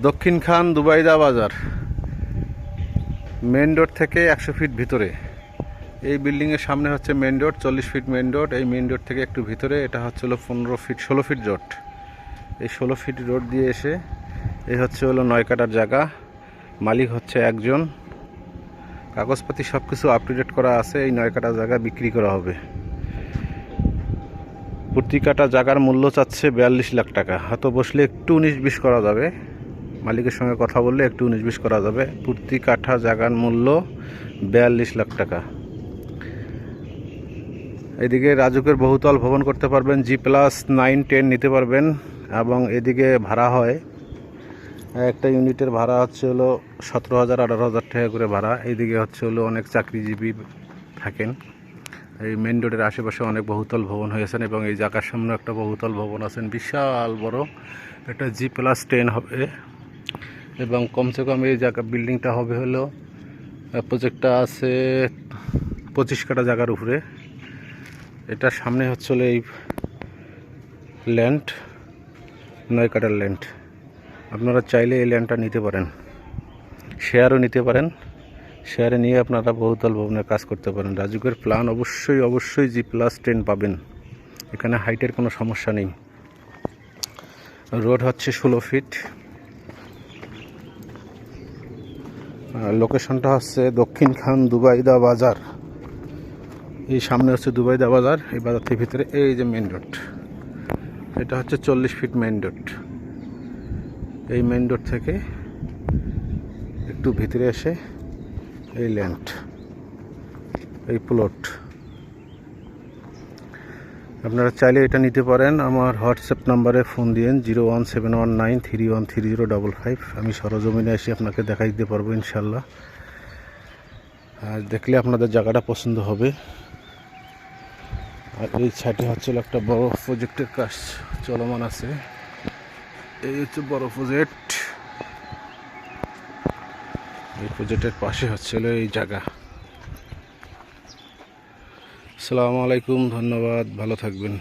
দক্ষিণ খান দুবাইদা বাজার main road থেকে একশো ফিট ভিতরে। এই বিল্ডিংয়ের সামনে হচ্ছে মেন রোড, চল্লিশ ফিট মেন রোড। এই মেন রোড থেকে একটু ভিতরে, এটা হচ্ছে হলো পনেরো ফিট, ষোলো ফিট রোড। এই ষোলো ফিট রোড দিয়ে এসে, এই হচ্ছে হলো নয় কাটার জায়গা। মালিক হচ্ছে একজন। কাগজপাতি সব কিছু আপ করা আছে, এই নয় কাটা জায়গা বিক্রি করা হবে। প্রতি কাটা জায়গার মূল্য চাচ্ছে বিয়াল্লিশ লাখ টাকা। হয়তো বসলে একটু উনিশ বিশ করা যাবে। মালিকের সঙ্গে কথা বললে একটু উনিশ করা যাবে। প্রতি কাঠা জায়গার মূল্য বিয়াল্লিশ লাখ টাকা। এদিকে রাজুকের বহুতল ভবন করতে পারবেন, জি প্লাস নাইন টেন নিতে পারবেন এবং এদিকে ভাড়া হয়। একটা ইউনিটের ভাড়া হচ্ছে হলো সতেরো হাজার, আঠারো হাজার টাকা করে ভাড়া। এইদিকে হচ্ছে হলো অনেক চাকরিজীবী থাকেন। এই মেন রোডের আশেপাশে অনেক বহুতল ভবন হয়েছেন এবং এই জায়গার সামনে একটা বহুতল ভবন আছেন, বিশাল বড়। এটা জি প্লাস টেন হবে। এবং কমসে কম এই জায়গা বিল্ডিংটা হবে হলো প্রজেক্টটা আছে পঁচিশ কাটা জায়গার উপরে। এটা সামনে হচ্ছে এই ল্যান্ড নয় কাটার ল্যান্ড আপনারা চাইলে এই ল্যান্ডটা নিতে পারেন। শেয়ারও নিতে পারেন। শেয়ারে নিয়ে আপনারা বহুতল ভবনের কাজ করতে পারেন। রাজুকের প্ল্যান অবশ্যই অবশ্যই জি প্লাস টেন পাবেন। এখানে হাইটের কোনো সমস্যা নেই। রোড হচ্ছে ষোলো ফিট লোকেশনটা হচ্ছে দক্ষিণ খান দুবাইদা বাজার। এই সামনে হচ্ছে দুবাইদা বাজার, এই বাজার থেকে ভিতরে এই যে মেন রোড এটা হচ্ছে চল্লিশ ফিট মেন রোড এই মেন রোড থেকে একটু ভিতরে এসে এই ল্যান্ড এই প্লট আপনারা চাইলে এটা নিতে পারেন। আমার হোয়াটসঅ্যাপ নাম্বারে ফোন দিয়েন zero one seven one nine three one three zero double five আমি সরজমিনে এসে আপনাকে দেখা দিতে পারব ইনশাল্লাহ আর দেখলে আপনাদের জায়গাটা পছন্দ হবে। আর এই সাইডে হচ্ছে একটা বড় প্রজেক্টের কাজ চলমান আছে। এই হচ্ছে বড় প্রজেক্ট। এই প্রজেক্টের পাশে হচ্ছে হলো এই জায়গা। আসসালামু আলাইকুম ধন্যবাদ ভালো থাকবেন।